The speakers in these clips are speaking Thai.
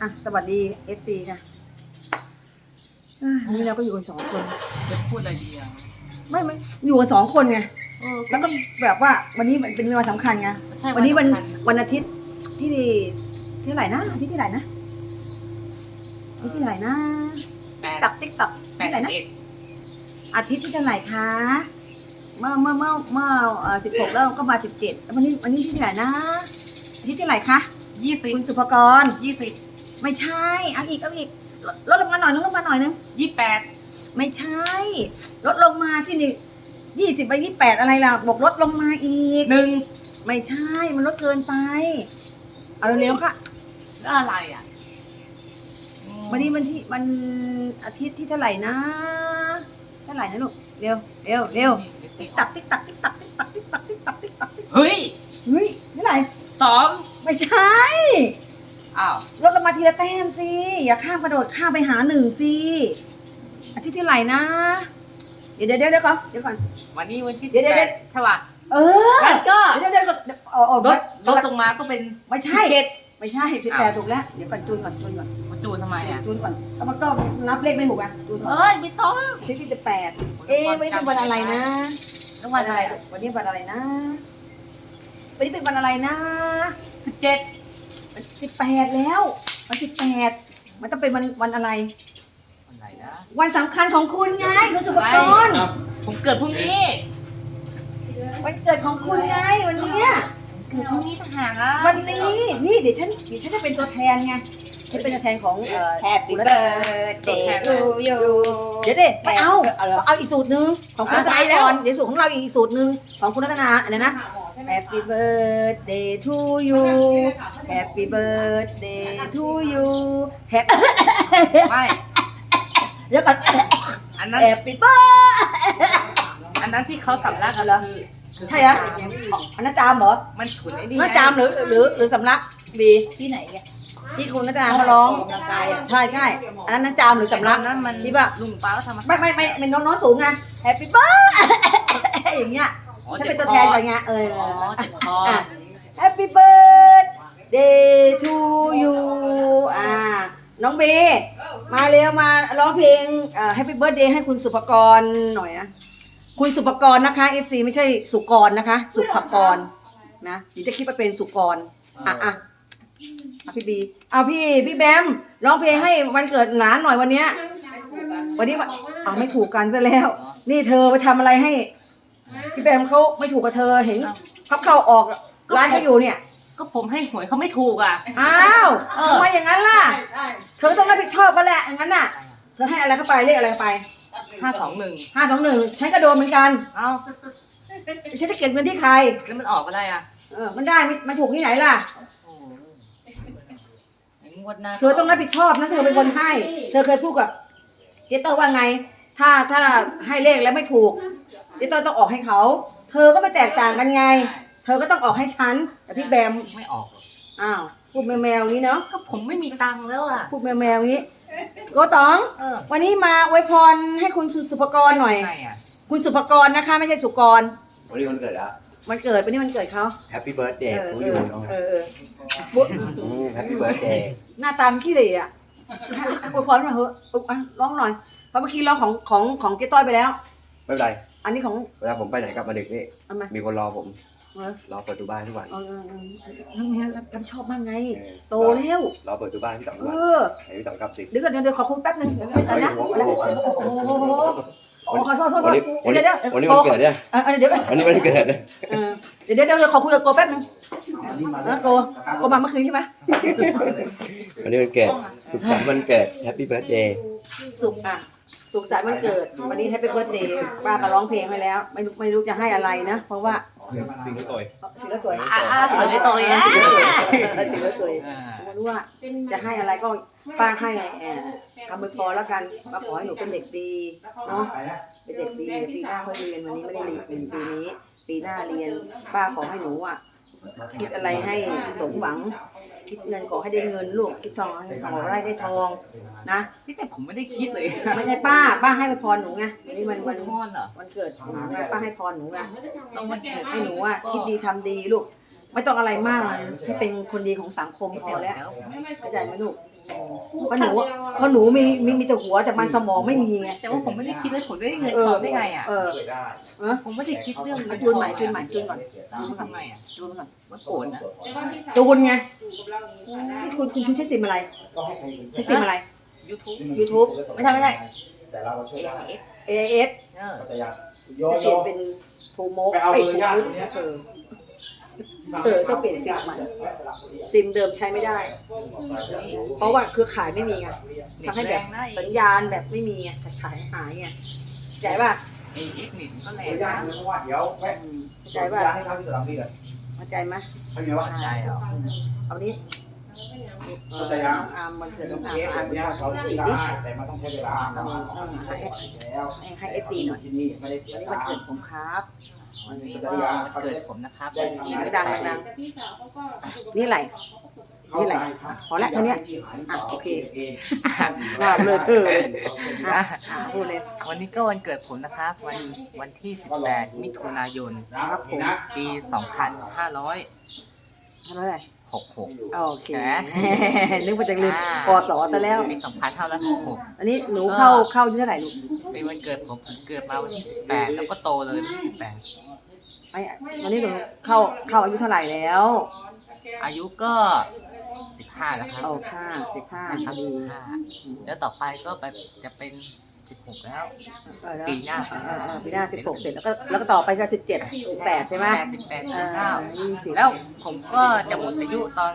อะ สวัสดีเอฟซีค่ะอะวันนี้เราก็อยู่กันสองคน จะพูดอะไรดีอะไม่ไม่อยู่กันสองคนไง เออแล้วก็แบบว่าวันนี้มันเป็นวันสำคัญไง ใช่วันนี้วันสำคัญวันอาทิตย์ที่ที่ไหนนะอาทิตย์ที่ไหนนะอาทิตย์ที่ไหนนะแปดตักติ๊กตักแปที่ดไหนสิบนะเอ็ดอาทิตย์ที่เท่าไหร่คะเมื่อเมื่อเมื่อเมื่อสิบหกแล้วก็มาสิบเจ็ดแล้ววันนี้วันนี้ที่ไหนนะอาทิตย์ที่ไหนคะยี่สิบคุณสุภกรยี่สิบ ไม่ใช่เอาอีกเอาอีกลดลดลงมาหน่อยนึงลงมาหน่อยนึงยี่แปดไม่ใช่ ลดลงมาที่นี่ยี่สิบไปยี่แปดอะไรล่ะบอกลดลงมาอีก หนึ่งไม่ใช่มันลดเกินไป เอาเร็วๆค่ะแล้วอะไรอะอืมวันนี้วันที่วันอาทิตย์ที่เท่าไหร่นะเท่าไหร่นะลูกเร็วเร็วเร็วติ๊กตักติ๊กตักติ๊กตักติ๊กตักติ๊กตักติ๊กตักติ๊กตักติ๊กเฮ้ยเฮ้ยเท่าไหร่สองไม่ใช่ อ้าวลดลงมาทีละแต้มสิอย่าข้ามกระโดดข้ามไปหาหนึ่งสิอาทิตย์ที่ไหร่นะ เดี๋ยวเดี๋ยวเดี๋ยวก่อนเดี๋ยวก่อน วันนี้วันที่เดี๋สิยวบเดี๋แปยวดใช่ป่ะ เออแล้วก็ เดี๋ยวเดี๋ยวเดี๋ยวเดี๋ยวเอาเอาลดลดลงมาก็เป็นไม่ใช่เจ็ดไม่ใช่สิบแปดถูกแล้วเดี๋ยวก่อนจูนก่อนจูนก่อนมาจูนทำไมอะจูนก่อนแล้วมันก็นับเลขไม่ถูกอะจูนก่อนเอ้ยไม่ต้องที่ที่จะแปดเอ๊ะวันนี้เป็นวันอะไรนะแล้ววันอะไรอะวันนี้วันอะไรนะ วันนี้เป็นวันอะไรนะสิบเจ็ด สิบแปดแล้ววันสิบแปดมันต้องเป็นวันวันอะไร วันไหนนะวันสำคัญของคุณไงคุณสุภกรผมเกิดพรุ่งนี้วันเกิดของคุณไงวันเนี้ยเกิดพรุ่งนี้ต่างหากอะวันนี้นี่เดี๋ยวฉันเดี๋ยวฉันจะเป็นตัวแทนไงฉันเป็นตัวแทนของเอ่อ Happy คุณรัตนา birthday to you เดี๋ยวดิไม่เอาเอาเหรอเอาอีกสูตรหนึ่งของคุณรัตไปนาแล้ว ก่อนเดี๋ยวสูตรของเราอีกสูตรหนึ่งของคุณรัตนาอะไรนะ Happy birthday to you Happy birthday to you Happy ไม่ เดี๋ยวก่อน อันนั้น Happy birthday อันนั้นที่เขาสำลักเหรอคือคือใช่เหรออันนั้นจามเหรอมันฉุนไอ้นี่นั่นจามหรือหรือหรือสำลักดีที่ไหนเนี่ยที่คุณรัตนาเขาร้องออกกำลังกายอะใช่ใช่อันนั้นนั่นจามหรือสำลักอันนั้นมันที่ว่าลุงป้าก็ทำมาไม่ไม่ไม่เป็นน้องๆสูงไง Happy birthday อย่างเงี้ยอ๋อ ฉันจ็เป็บนตัวคแทนก่อนไงเอออ๋อเจ็บคออะ Happy birthday to you อ่า น้องเบมาเร็วมาร้องเพลงเอ่อ Happy birthday ให้คุณสุภกรหน่อยนะ คุณสุภกรนะคะ FC ไม่ใช่สุกรนะคะ สุภกรนะเดี๋ยวจะคิดว่าเป็นสุกรอะอะอะพี่บีเอาพี่พี่แบมร้องเพลงให้วันเกิดหลานหน่อยวันเนี้ย วันนี้วันอ่าไม่ถูกกันซะแล้ว นี่เธอไปทำอะไรให้ พี่แบมเขาไม่ถูกกับเธอเห็นเขาเข้าออกร้านเขาอยู่เนี่ย ก็ผมให้หวยเขาไม่ถูกอะ อ้าวเออ ทำไมอย่างนั้นล่ะเธอต้องรับผิดชอบเขาแหละอย่างนั้นน่ะเธอให้อะไรเข้าไปเรียกอะไรเข้าไปห้าสองหนึ่งห้าสองหนึ่งฉันก็โดนเหมือนกันเอ้าฉันจะเก็บเงินที่ใครแล้วมันออกอะไรอะเออมันได้มันมันถูกที่ไหนล่ะ โอ้ไอ้งวดหน้าเธอต้องรับผิดชอบนะเธอเป็นคนให้ เธอเคยพูดกับเจเตอร์ว่าไง ถ้าถ้าให้เลขแล้วไม่ถูก เจเตอร์ต้องออกให้เขา เธอก็ไม่แตกต่างกันไง เธอก็ต้องออกให้ฉันแต่พี่แบม ไม่ออกหรอกอ้าว พูดแมวแมวๆนี้เนาะ ก็ผมไม่มีตังค์แล้วอะ พูดแมวแมวๆนี้โกตอง เออวันนี้มาอวยพรให้คุณสุภกรหน่อย ไงอะคุณสุภกรนะคะ ไม่ใช่สุกร วันนี้วันเกิดแล้ว มันเกิดวันนี้มันเกิดเขาแฮปปี้เบิร์ดเดย์เออทูเอยูอน้องเออเออบุ๊แฮปปี้เบิร์ดเดย์หน้าตามขี้เหร่อะอวยพรมาเถอะอุ๊ยอะร้องหน่อยเพราะเมื่อกี้ร้องของของของเจ๊ต้อยไปแล้ว ไม่เป็นไร อันนี้ของเวลาผมไปไหนกลับมาดึกนี่เอามามีคนรอผม เออรอเปิดดูบ้านทุกวันเออเออเออทำไงรับรับผิดชอบบ้างไง เออโตแล้ว รอเปิดดูบ้านพี่ต๋องทุกเอวันอให้พี่ต๋องกลับดึก เดี๋ยวก่อนเดี๋ยวเดี๋ยวขอคุยแป๊บนึงเดี๋ยวก่อนนะโอ้โห โอ้โหโอ้โหขอโทษขอโทษวันนี้วันเดี๋นี้ยวเดี๋ยววันนี้วันเกิดเนี่ยเออเออเดี๋ยววันนี้วันเกิดเนี่ยเออเดี๋ยวเดี๋ยวเดี๋ยวขอคุยกับโกแป๊บนึงนะโกโกมาเมื่อคืนใช่ไหมวันนี้วันเกิดสุขสันต์วันเกิดแฮปปี้เบิร์ดเดย์สุขอะ สุขสันต์วันเกิด วันนี้แฮปปี้เบิร์ดเดย์ป้ามาร้องเพลงให้แล้ว ไม่รู้ไม่รู้จะให้อะไรนะ เพราะว่าสิ่งที่ต่อยศิลสวยอะอะสวยตัวอะศิลสวยอ่าไม่รู้ว่าจะให้อะไรก็ป้าให้เอ่อทำมือพอแล้วกันมาขอให้หนูเป็นเด็กดีเนาะเป็นเด็กดีเดี๋ยวปีหน้าเขาเรียนวันนี้ไม่ได้เรียนปีนี้ ปีหน้าเรียน ป้าขอให้หนูอะคิดอะไรให้สมหวัง คิดเงินขอให้ได้เงินลูกคิดทองให้ขอได้ได้ทองนะพี่แต่ผมไม่ได้คิดเลยไม่ใช่ป้า ป้าให้พรหนูไงวันนี้มันวัวันนพรเหรอวันเกิดหนูไงป้าให้พรหนูไงต้องวันเกิดให้หนูอะคิดดีทำดีลูก ไม่ต้องอะไรมากนะที่เป็นคนดีของสังคมพอแล้วเข้าใจไหมลูก เพราะหนูเพราะหนูมีมีมีแต่หัวแต่มันสมองไม่มีไง แต่ว่าผมไม่ได้คิดเลยผมได้เงินเออทองได้ไงอะ เออ เออ ผมไม่ได้คิดเรื่องเงินจูนใหม่จูนใหม่จูนก่อนผมทำไงอะจูนก่อนมันโกรธนะจูนไงนี่คุณคุณคุณใช้ซิมอะไรใช้ซิมอะไรยูทูบ YouTube ไม่ใช่ไม่ใช่แต่เราช่วยได้ AIS เออแต่ยังโยจะเปโย่ลี่ยนเป็นโทโมกไปเอาไอ้เบอร์โทญาติมุกเนี่ยเออ เออต้องเปลี่ยนซิมใหม่ซิมเดิมใช้ไม่ได้ เพราะว่าเครือข่ายไม่มีไงเน็ตทำให้แรแบบงนะสัญญาณแบบไม่มีไงขายหายไงใจป่ะไอ้เอ็กเน็ตก็แรเบองร์ญานะติเพราะว่าเดี๋ยวแม่ใจป่ะให้เขาที่สนามบินเลยเข้าใจไหมเข้าใจว่าใช่เหรอเอานี้เข้าใจยังอามมันเกิดน้องอาเคมสอาแบมบเนี้ยเขาสีได้ดิแต่มันต้องใช้เวลาแล้วให้ให้เอฟซีหน่อยที่นี่ไม่ได้เสียวันนี้ตัวันงเกิดค์ผมครับ วันนี้ก็เกิดผมนะครับที่ดัสิงบดังแปดดังนี่อะไรนี่อะไรพอละเท่านี้อะโอเคหน้าเบลอเธอเลยอะอะพูดเลยวันนี้ก็วันเกิดผมนะครับ วันวันที่ 18 มิถุนายนครับผมนะปี 2566เท่าไหร่โอเคแหมนึกว่าจะลืมอ่าปอสอซะแล้ว ปี2566อันนี้หนูเข้าเข้าอายุเท่าไหร่ลูกเป็นวันเกิดผมผมเกิดมาวันที่18แล้วก็โตเลยวันที่ไอ้วันนี้หนูเข้าเข้าอายุเท่าไหร่แล้ว18อายุก็15แล้วครับเอาค่ะสิบห้าใช่ครับดี15แล้วต่อไปก็ไปจะเป็น 16แล้ว เออแล้วปีหน้าเออเออปีหน้าสิบหกเสร็จแล้วก็แล้วก็ต่อไปก็สิบเจ็ดสิบแปดใช่ไหม18เออ19ยี่สิบแล้วผมก็จะหมดอายุตอน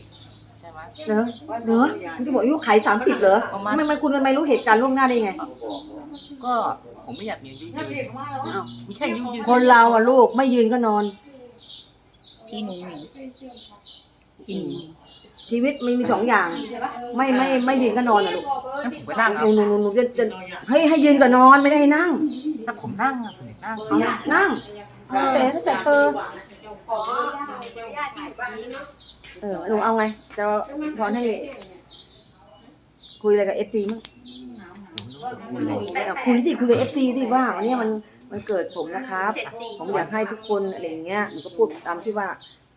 30ใช่ไหม เนอะเนอะคุณจะบอกอายุไขสามสิบเหรอประมาณไม่ไม่คุณทำไมรู้เหตุการณ์ล่วงหน้าได้ไง ก็ผมไม่อยากมีอายุยืนอ้าวไม่ใช่อายุยืนคนเราอะลูกไม่ยืนก็นอน พี่หนูหนู ชีวิตมันมีสองอย่าง ไม่ไม่ไม่ยืนก็นอนนะลูกถ้าผมไปนั่งหเอานูหนูหนูหนูจะจะให้ให้ยืนกับนอนไม่ได้ให้นั่งถ้าผมนั่งอะผมอยากนั่งเอานั่งแต่ถ้าแต่เธอเออหนูเอาไงจะพรให้คุยอะไรกับเอฟซีมั้งไม่เอาคุยสิคุยกับเอฟซีสิว่าวันนี้มันมันเกิดผมนะครับ ผมอยากให้ทุกคนอะไรอย่างเงี้ยหนูก็พูดตามที่ว่า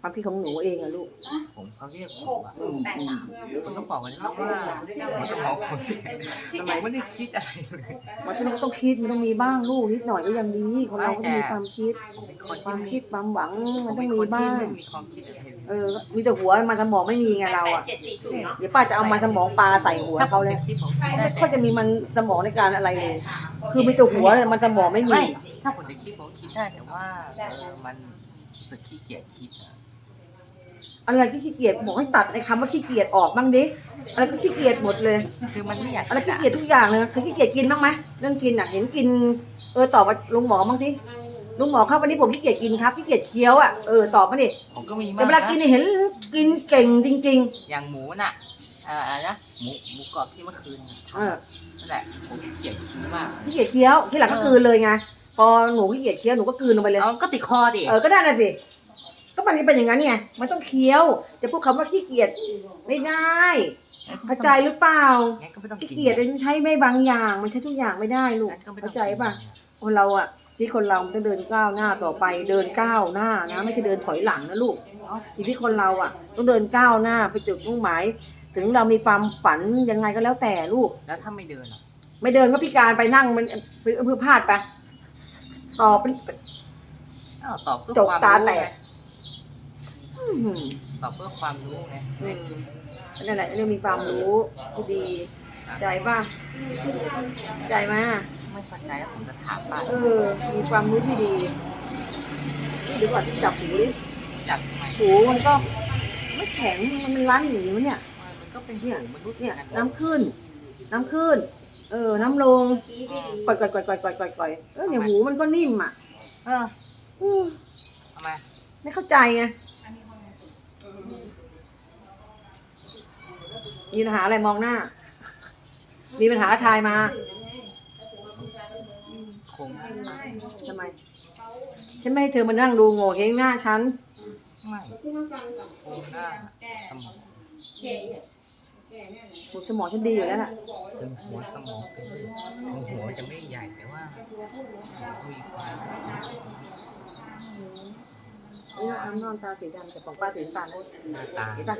ความคิดของหนูเองอะลูก ผมเขาเรียกผมอะผมต้องบอกกันนะครับว่าผมจะบอกผมสิทำไมไม่ได้คิดอะไรเลยมันต้องต้องคิดมันต้องมีบ้างลูกนิดหน่อยก็ยังดีคนเราก็ต้องมีความคิด ผมเป็นคนความที่คิดความหวังผมันมต้อเป็งนมีคนที่บ้างไม่มีความคิดอะไรเลยเออ มีแต่หัวมันสมองไม่มีไงเราอะเจ็ดสี่ศูนย์เนาะเดี๋ยวป้าจะเอามาสมองปลาใส่หัวถ้าผเขามเลยจะคิดผมคิดได้ไม่แต่ค่อยจะมีมันสมองในการอะไรเลย คือมีแต่หัวเลยมันสมองไม่มี ไม่ถ้าผมจะคิดผมคิดได้แต่ว่าเออมันรู้สึกขี้เกียจคิดอะ อะไรที่ขี้เกียจบอกให้ตัดในคำว่าขี้เกียจออกบ้างดิอะไรก็ขี้เกียจหมดเลยคือมันไม่อยากอะไรคิดขี้อะเกียจทุกอย่างเลยเคยขี้เกียจกินบ้างไหมเรื่องกินอะเห็นกินเออตอบว่าลุงหมอบ้างสิลุงหมอครับวันนี้ผมขี้เกียจกินครับขี้เกียจเคี้ยวอะเออตอบมาดิผมก็มีแต่มากเวลากินเนี่ยเห็นกินเก่งจริง อย่างหมูน่ะเอ่ออะไรนะหมูหมูกรอบที่เมื่อคืนๆ เออนั่นแหละผมขี้เกียจคิดมากขี้เกียจเคี้ยวที่หลังก็กลืนเลยไงพอหนูขี้เกียจเคี้ยวหนูก็กลืนลงไปเลย เอาก็ติดคอดิเออก็ได้น่ะสิ ก็มันเป็นอย่างนั้นไงมันต้องเคี้ยวจะพูดคำว่าขี้เกียจไม่ได้เข้าใจหรือเปล่างั้นก็ไม่ต้องขี้กินเกียจมันใช้ไม่บางอย่าง มันใช้ทุกอย่างไม่ได้ลูกงั้นก็ไม่ต้เข้าองใจป่ะคนเราอะที่คนเรามันต้องเดินก้าวหน้าต่อไป เดินก้าวหน้านะ ไม่ใช่เดินถอยหลังนะลูกชีวิตคนเราอะ ต้องเดินก้าวหน้าไปจุดมุ่งหมาย ถึงเรามีความฝันยังไงก็แล้วแต่ลูก แล้วถ้าไม่เดินอะไม่เดินก็พิการไปนั่งมันเพื่อพลาดไปต่อเป็น อ้าวตอบเพื่อจกความตารู้แตไงกอื้อหือ ตอบเพื่อความรู้ไงอืมนั่นแหละเรื่องมีความรู้ที่ดี ใจป่ะใจไหมไม่เข้าใจแล้วผมจะถามป้าเออ มีความรู้ที่ดีเดี๋ยวก่อนจับหูดิจัดทำไมหูมันก็ไม่แข็งมันร้านหนีมันเนี่ยมันก็เป็นเนี่ยมนุษย์เนี่ยกัน้ำขึ้น น้ำขึ้น เออ น้ำลงอืมก่อยก่อยก่อยก่อยก่อยก่อยก่อยเออเนี่ยหูมันก็นิ่มอะ เอออืมทำไมไม่เข้าใจไง มีปัญหาอะไรมองหน้า มีปัญหาทายมาคงไม่ทำไม ฉันไม่ให้เธอมานั่งดูโง่เฮงหน้าฉัน ไม่คงหน้าสมองหมดสมองฉันดีอยู่แล้วล่ะถึงหัวสมองเป็นถึงหัวจะไม่ใหญ่แต่ว่ามีความ นี่น้องอามนอนตาสีดำแต่ของป้าสีน้ำตาลนะหน้าตาเห็นปะ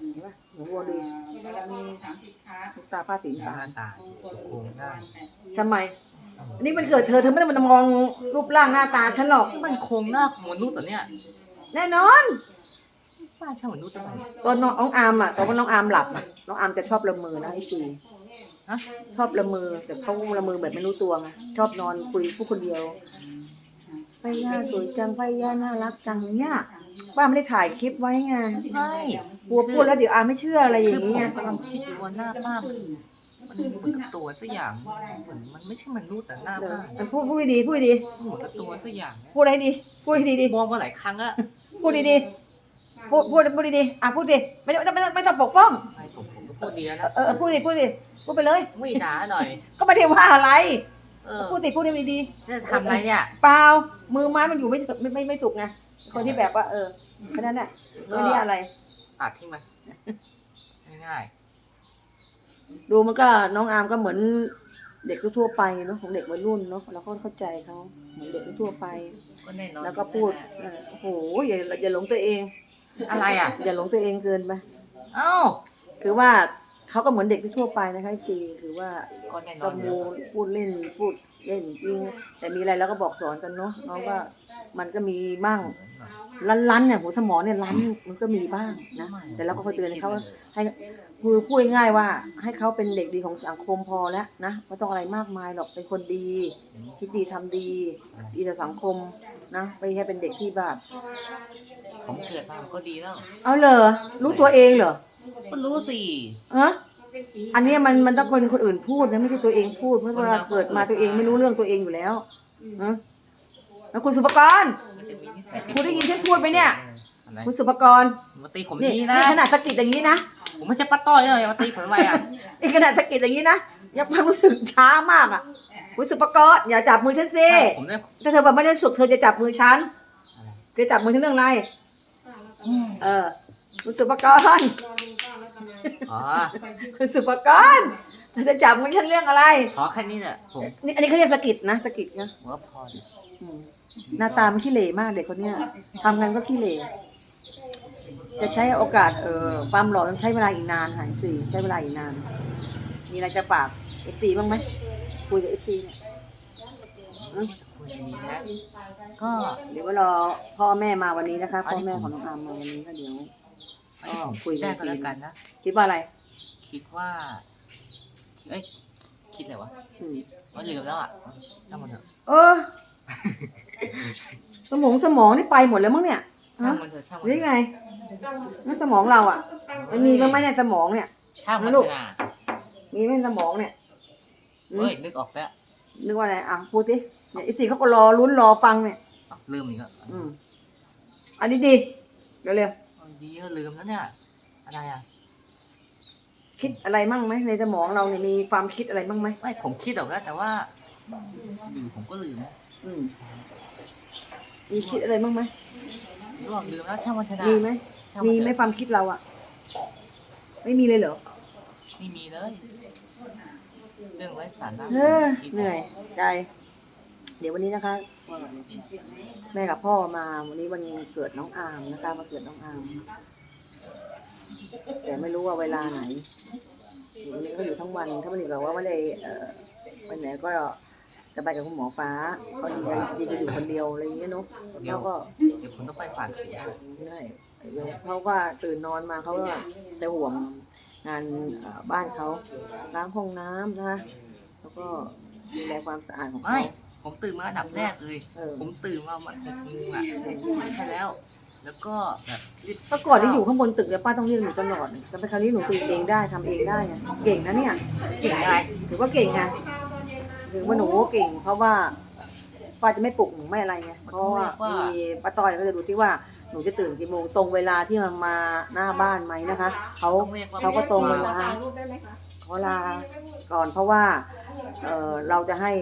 เห็นปะหนูวัวดีลูกตาป้าสีหน้ำตาน้าลตาโครงได้ทำไมอันนี้มันเกิดเธอเธอไม่ได้มามองรูปร่างหน้าตาฉันหรอก มันโครงหน้าของมนุษย์เหรอเนี่ยแน่นอนป้าใช่มนุษย์ได้ไหมตอนน้องน้องอามอะตอนน้องอามหลับอะน้องอามจะชอบละเมอนะไอ้จีฮะชอบละเมอแต่เขาละเมอแบบไม่รู้ตัวไงชอบนอนคุยผู้คนเดียว ไปย่าสวยจังไปย่าน่ารักจังเนี่ยป้าไม่ได้ถ่ายคลิปไว้ไงใช่กลัวพูดแล้วเดี๋ยวอามไม่เชื่ออะไรอคืย่าองผเงี้มยกำลังคิดอยู่ว่าหน้าป้ามันมันเหมือนกับตัวสักอย่างเหมือนมันไม่ใช่มนุษย์แต่หน้าเดี๋ยวป้ามันพูดพูดดีๆพูดดีเหมือนกับตัวสักอย่างเนี่ยๆพูดอะไรดีพูดให้ดีมองมาหลายครั้งอะๆพูดดีๆพูดพูดพูดดีๆอะพูดดิไม่ต้องไม่ต้องไม่ต้องปกป้องใช่ผมผมก็พูดดีแล้วเอนะอเออพูดดิพูดดิพูดไปเลย ไม่ด่าหน่อย ก็ไม่ได้ว่าอะไร เออพูดดิพูดให้ดีจะทำอะไรเนี่ยๆเปล่ามือไม้มันอยู่ไม่ไม่ไม่ไม่สุกไงคนที่แบบว่าเออแค่นั้นแหละไม่ได้อะไรตัดทิ้งไปง่ายดูมันก็น้องอาร์มก็เหมือนเด็กทั่วๆไปเนาะของเด็กวัยรุ่นเนาะเราก็เข้าใจเขาเหมือนเด็กทั่วๆไป ๆก็แน่นอนแล้วก็พูดเออโอ้โหอย่าอย่าหลงตัวเอง อะไรอะ อย่าหลงตัวเองเกินไป เอ้า คือว่า เขาก็เหมือนเด็กทั่วๆไปนะคะคีคือว่าก็แน่นก็อนมูพูดเล่นพูดเล่นจริงแต่มีอะไรเราก็บอกสอนกันเนาะน้องก็มันก็มีบ้างลันลันๆเนี่ยหัวสมองเนี่ยลันมันก็มีบ้างนะแต่เราก็คอยเตือนให้เขาว่าให้คือพูดง่ายๆว่า ให้เขาเป็นเด็กดีของสังคมพอแล้วนะไม่ต้องอะไรมากมายหรอกเป็นคนดีคิดดีทำดีดีต่อสังคมนะไม่ใช่เป็นเด็กที่แบบผมเกิดมาก็ดีแล้วเอาเหรอรู้ตัวเองเหรอ ก็รู้สิฮะอันเนี้ยมันมันต้องคนคนอื่นพูดนะไม่ใช่ตัวเองพูดเพราะเวลาเกิดมาตัวเองไม่รู้เรื่องตัวเองอยู่แล้วฮะแล้วคุณสุภกรมันจะมีนิสัยคุณได้ยินฉันพูดไหมเนี่ย อะไรคุณสุภกรมาตีผมนี่นี้นะ นี่ขนาดสะกิดอย่างนี้นะผมไม่ใช่ป้าต้อยเลยมาตีผมทำไมอะนี่ขนาดสะกิดอย่างนี้นะยังความรู้สึกช้ามากอะ คุณสุภกรอย่าจับมือฉันสิผมได้ถ้าเธอแบบไม่ได้สุขเธอจะจับมือฉันเธอจับมือฉันเรื่องอะไรเออคุณสุภกร อ๋อ คุณสุภกรเธอจะจับมือฉันเรื่องอะไร ขอแค่นี้แหละผมนี่อันนี้เขาเรียกสะกิดนะสะกิดนะผมว่าพอเนี่ยอืมหน้าตามันขี้เหร่มากเด็กคนเนี้ยทำงานก็ขี้เหร่จะใช้โอกาสเอ่อความหล่อต้องใช้เวลาอีกนานค่ะสี่ใช้เวลาอีกนาน มีอะไรจะฝากเอฟซีบ้างไหมคุยกับเอฟซีเนี่ยอืมคุยดีนะก็ เดี๋ยวว่ารอพ่อแม่มาวันนี้นะคะ พ่อแม่ของน้องอามมาวันนี้ก็เดี๋ยว ก็คุยได้ก็แล้วกันนะ คิดว่าอะไรคิดว่าเอ้ยคิดอะไรวะอืมว่าลืมแล้วอะช่างมันเถอะเออ สมองสมองนี่ไปหมดแล้วมั้งเนี่ยช่างฮะมันเถอะช่างหมันรือเถอะไงนั่นสมองเราอะ มันมีบ้างไหมเนี่ยสมองเนี่ย ช่างมันลูเถกอะนะมีไหมสมองเนี่ยอืมเฮ้ยนึกออกแล้วนึกว่าอะไรอะพูดสิเนี่ยไอ้สี่เขาก็รอลุ้นรอฟังเนี่ย อ้าวลืมอีกแล้วอืมอันนี้ดีเร็วเออ ดีก็ลืมแล้วเนี่ย อะไรอะ คิดอะไรมั่งไหมในสมองเราเนี่ยมีความคิดอะไรมั่งไหมไม่ผมคิดออกแล้วแต่ว่าอยู่ผมก็ลืมอืมมีคิดอะไรมั่งไหมรวมลืมแล้วช่างมันเถอะนะมีไหมช่างมีเถอะไหมความคิดเราอะไม่มีเลยเหรอไม่มีเลย เรื่องไร้สาระเออคิด เหนื่อยใจ เดี๋ยววันนี้นะคะแม่กับพ่อมาวันนี้วันเกิดน้องอามนะคะมาเกิดน้องอามแต่ไม่รู้ว่าเวลาไหนอยู่วันนี้ก็อยู่ทั้งวันถ้าวันนี้บอกว่าไม่ได้เอ่อวันไหนก็จะไปกับคุณหมอฟ้าก็ดีใจดีจะอยู่คนเดียวอะไรอย่างเงี้ยเนาะเขาก็เดี๋ยวผมต้องไปฝากถุงใช่เขาก็ตื่นนอนมาเขาก็จะห่วงงานเอ่อบ้านเขาล้างห้องน้ำนะคะแล้วก็ดูแลความสะอาดของเขาไม่ ผมตื่นมาอันดับแรกเลยเออผมตื่นมามันหกโมงอะใช่แล้ว แล้วก็แบบรีบเมื่อก่อนที่อยู่ข้างบนตึกเนี่ยป้าต้องเรียกหนูตลอดแต่ไปคราวนี้หนูตื่นเองได้ทำเองได้ไงเก่งนะเนี่ย เก่งอะไรถือว่าเก่งไงถือว่าหนูเก่ง เพราะว่าป้าจะไม่ปลุกหนูไม่อะไรไง เพราะว่ามีป้าต้อยก็จะดูที่ว่าหนูจะตื่นกี่โมงตรงเวลาที่มันมาหน้าบ้านไหมนะคะเขาต้องเรียกว่าเขาก็ตรงเวลาเขาลาก่อนเพราะว่าเออเราจะให้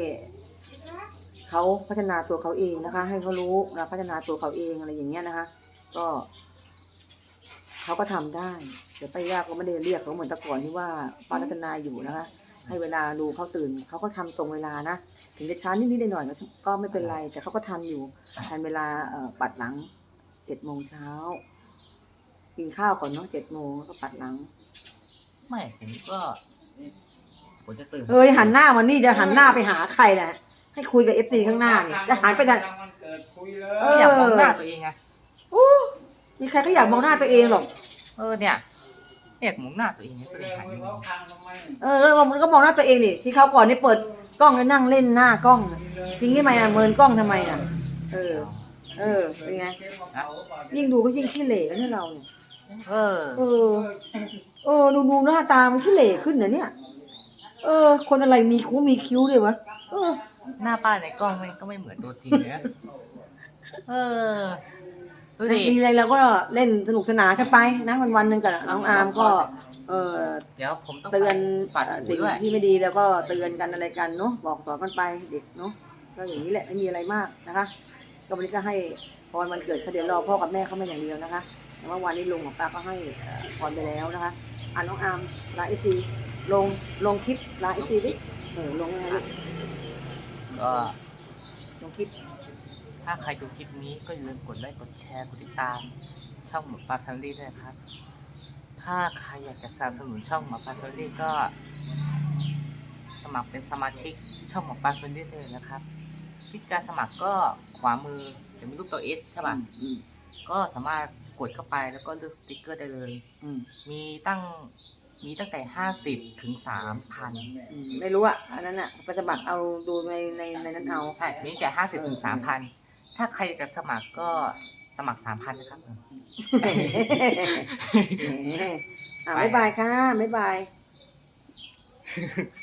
เขาพัฒนาตัวเขาเองนะคะ ให้เขารู้นะพัฒนาตัวเขาเองอะไรอย่างเงี้ยนะคะ ก็เขาก็ทำได้แต่ป้ายาก็ไม่ได้เรียกเขาเหมือนแต่ก่อนที่ว่าป้าพัฒนาอยู่นะคะ ให้เวลาดูเขาตื่นเขาก็ทำตรงเวลานะถึงจะช้านิดๆหน่อยๆก็ก็ไม่เป็นไร แต่เขาก็ทันอยู่ทันเวลาเอ่อปัดหลังเจเจ็ดโมงเช้ากินข้าวก่อนเนาะเจ็ดโมงแล้วก็ปัดหลังไม่ผมก็ผมจะตื่นเฮ้ยหันหน้ามานี่จะหันหน้าไปหาใครนะ ให้คุยกับเอฟซีข้างหน้านี่จะหันไปทางมันเกิดคุยเลเออ อยากมองหน้าตัวเองไงมีใครก็อยากมองหน้าตัวเองหรอก เออเนี่ยอยากมองหน้าตัวเองไงก็เลเลยยหันมือไปมเขาองพังทำไมเออแล้วมันก็มองหน้าตัวเองนี่ที่เขาวก่อนนี่เปิดกล้องแล้วนั่งเล่นหน้ากล้องน่ะทิ้งทำไมอะเมินกล้องทำไมอะ เออ เออเป็นไงยิ่งดูก็ยิ่งขี้เหร่แล้วเนี่ยเราเนี่ยเออเออเออดูดูหน้าตามันขี้เหร่ขึ้นนะเนี่ย เออ คนอะไรมีคิ้วมีคิ้วเลยวะเออ หน้าป้าในกล้องมันก็ไม่เหมือนตัวจริงเลยนะเออดูดิมีอะไรเราก็เล่นสนุกสนานกันไปนะวันวันๆหนึ่งกับน้องอาร์มก็ เออเดี๋ยวผมต้องเตือนฝากสิ่สิ่งด้วยที่ไม่ดีแล้วก็เตือนกันอะไรกันเนาะบอกสอนกันไปเด็กเนาะก็อย่างนี้แหละไม่มีอะไรมากนะคะก็วันนี้ก็ให้พรวันเกิดเขาเดี๋ยวรอพ่อกับแม่เขามาอย่างเดียวนะคะแต่ว่าวันนี้ลุงของป้าก็ให้เอ่อพรไปแล้วนะคะอ่าน้องอาร์มลาเอฟซีลงลงคลิปลาเอฟซีดิเออลงยังไงลูก ก็ลงคลิป ถ้าใครดูคลิปนี้ก็อย่าลืมกดไลค์กดแชร์กดติดตาม ช่องหมอปลาแฟมิลี่ด้วยนะครับ ถ้าใครอยากจะสนับสนุนช่องหมอปลาแฟมิลี่ก็ สมัครเป็นสมาชิกช่องหมอปลาแฟมิลี่เลยนะครับวิธีการสมัครก็ขวามือจะมีรูปตัวเอสใช่ป่ะอืมก็สามารถกดเข้าไปแล้วก็เลือกสติกเกอร์ได้เลย อืม มีตั้ง มีตั้งแต่ 50 ถึง 3,000 อืมไม่รู้อะอันนั้นอะไปสมัครเอาดูในในในนั้นเอา ใช่ มีตั้งแต่ 50 ถึง 3,000 ถ้าใครอยากจะสมัครก็สมัคร 3,000 นะครับ อ่าบ๊ายบายค่ะบ๊ายบาย